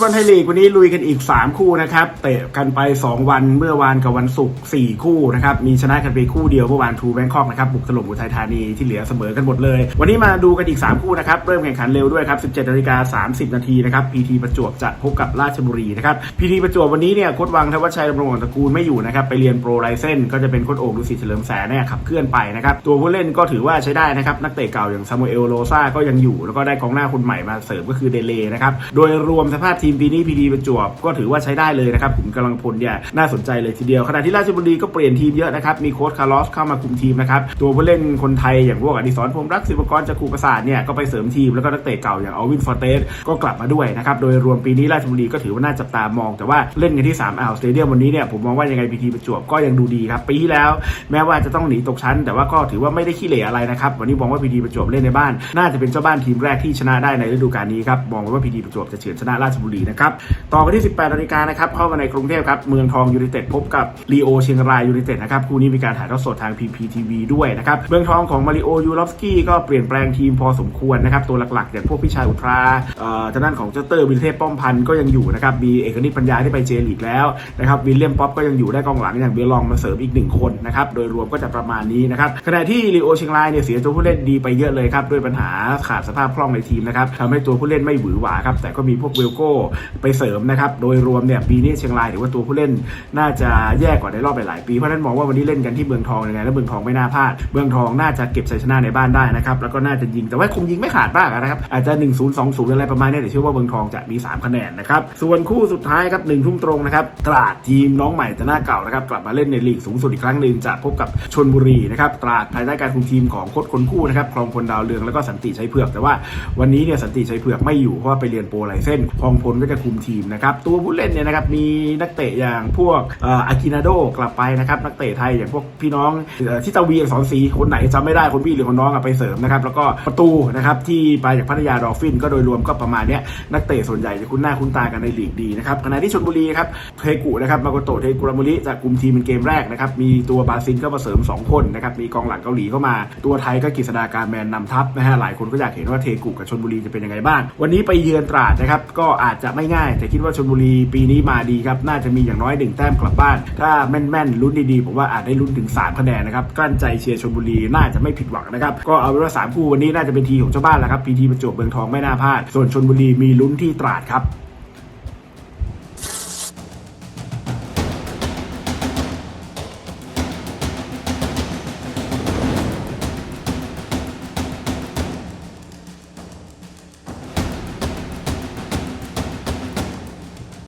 บอลไทยลีกวันนี้ลุยกันอีก 3 คู่นะครับ เตะกันไป 2 วันเมื่อวานกับวันศุกร์4คู่นะครับ มีชนะกันไปคู่เดียวเมื่อวานทูแบงคอกนะครับ บุกถล่มอุทัยธานีที่เหลือเสมอกันหมดเลย วันนี้มาดูกันอีก 3 คู่นะครับ เริ่มแข่งขันเร็วด้วยครับ 17นาฬิกา30 นาทีนะครับพีทีประจวบจะพบกับราชบุรีนะครับพีทีประจวบวันนี้เนี่ยโค้ชวังทวัชชัยดำรงตระกูลไม่อยู่นะครับไปเรียนโปรไลเซนก็จะเป็นโค้ชโอ่งดุสิตเฉลิมแสนเนี่ยขับเคลื่อนไปนะครับตัวผู้เล่นก็ถือว่าใช้ได้นะครับนักเตะเก่าอย่างซามูเอลโลซาก็ยังอยู่ แล้วก็ได้กองหน้าคนใหม่มาเสริมก็คือเดเลนะครับโดยรวมสภาพทีมปีนี้พีดีประจวบก็ถือว่าใช้ได้เลยนะครับขุนกำลังพลเนี่ยน่าสนใจเลยทีเดียวขณะที่ราชบุรีก็เปลี่ยนทีมเยอะนะครับมีโค้ชคาร์ลอสเข้ามาคุมทีมนะครับตัวผู้เล่นคนไทยอย่างพวกอดิศรพรมรักศิวกรจักรูประสาทเนี่ยก็ไปเสริมทีมแล้วก็นักเตะเก่าอย่างอวินฟอร์เตสก็กลับมาด้วยนะครับโดยรวมปีนี้ราชบุรีก็ถือว่าน่าจับตามอง แต่ว่าเล่นกันที่3อ่าวสเตเดียมวันนี้เนี่ยผมมองว่ายังไงพีทีประจวบก็ยังดูดีครับปีที่แล้ว แม้ว่าจะต้องหนีตกชั้น แต่ว่าก็ถือว่าไม่ได้ขี้เหร่อะไรนะครับวันนี้มองว่าพีทีประจวบเล่นในบ้าน น่าจะเป็นเจ้าบ้านทีมแรกที่ชนะได้ในฤดูกาลนี้ครับมองว่าพีทีประจวบจะเฉือนชนะราชบุรีนะครับต่อกันที่ 18นาฬิกานะครับเข้ามาในกรุงเทพครับเมืองทองยูไนเต็ดพบกับลีโอเชียงรายยูไนเต็ดนะครับคู่นี้มีการถ่ายทอดสดทาง PPTV ด้วยนะครับเมืองทองของมาริโอยูรอฟสกี้ก็เปลี่ยนแปลงทีมพอสมควรนะครับตัวหลักๆอย่างพวกพิชัยอุทราเอ่อทางด้านของเจ้าเตอร์วิลเทพป้อมพันธ์ก็ยังอยู่นะครับมีเอกนิตปัญญาที่ไปเจลีกแล้วนะครับวิลเลียมป๊อปก็ยังอยู่ได้กองหลังอย่างเบลลองมาเสริมอีกหนึ่งคนนะครับโดยรวมก็จะประมาณนี้นะครับขณะที่ลีโอเชียงรายเนี่ยเสียตัวผู้เล่นดีไปเยอะเลยครับด้วยปัญหาขาดสภาพคล่องในทีมนะครับทำให้ตัวผู้เล่นไม่หวือหวาครับแต่ก็มีพวกเวลโก้ไปเสริมนะครับ โดยรวมเนี่ยปีนี้เชียงรายถือว่าตัวผู้เล่นน่าจะแย่กว่าในรอบหลายๆปีเพราะนั้นมองว่าวันนี้เล่นกันที่เมืองทองยังไงแล้วเมืองทองไม่น่าพลาดเมืองทองน่าจะเก็บชัยชนะในบ้านได้นะครับแล้วก็น่าจะยิงแต่ว่าคงยิงไม่ขาดบ้างนะครับอาจจะ 1 0 2 0 อะไรประมาณนี้แต่เชื่อว่าเมืองทองจะมี 3 คะแนนนะครับส่วนคู่สุดท้ายครับหนึ่งทุ่มตรงนะครับตราดทีมน้องใหม่แต่หน้าเก่านะครับกลับมาเล่นในลีกสูงสุดอีกครั้งหนึ่งจะพบกับชนบุรีนะครับตราดภายใต้การคุมทีมของโค้ชคนคู่นะครับคลองพลดาวเรืองแล้วก็สันติชัยเผือกแต่ว่าวันนี้เนี่ยสันติชัยเผือกไม่อยู่เพราะว่าไปเรียนโปรไลเส้นคลองพลก็จะคุมทีมนะครับตัวผู้เล่นเนี่ยนะครับมีนักเตะอย่างพวกอากินาโดกลับไปนะครับนักเตะไทยอย่างพวกพี่น้องอที่ตาวีอักษรศรีคนไหนจำไม่ได้คนพี่หรือคนน้องอไปเสริมนะครับแล้วก็ประตูนะครับที่ไปจากพัทยาดอลฟินก็โดยรวมก็ประมาณนี้นักเตะส่วนใหญ่จะคุ้นหน้าคุ้นตากันในลีกดีนะครับขณะที่ชลบุรีครับเทกุนะครับมาโกโตเทกุรามุริจะคุมทีมเป็นเกมแรกนะครับมีตัวบาซินก็มาเสริม 2 คนนะครับมีกองหลังเกาหลีเข้ามา ตัวไทยก็กฤษฎาการแมนนำทัพนะฮะหลายคนก็อยากเห็นว่าเทกุกับชลบุรีจะเป็นยังไงบ้าง วันนี้ไปเยือนตราดนะครับก็อาจจะไม่ง่าย แต่คิดว่าชลบุรีปีนี้มาดีครับ น่าจะมีอย่างน้อยหนึ่งแต้มกลับบ้าน ถ้าแม่นๆลุ้นดีๆผมว่าอาจได้ลุ้นถึง3คะแนนนะครับกลั้นใจเชียร์ชลบุรีน่าจะไม่ผิดหวังนะครับก็เอาเป็นว่าสามคู่วันนี้น่าจะเป็นทีของเจ้าบ้านแล้วครับพีทีประจวบเมืองทองไม่น่าพลาดส่วนชลบุรีมีลุ้นที่ตราดครับ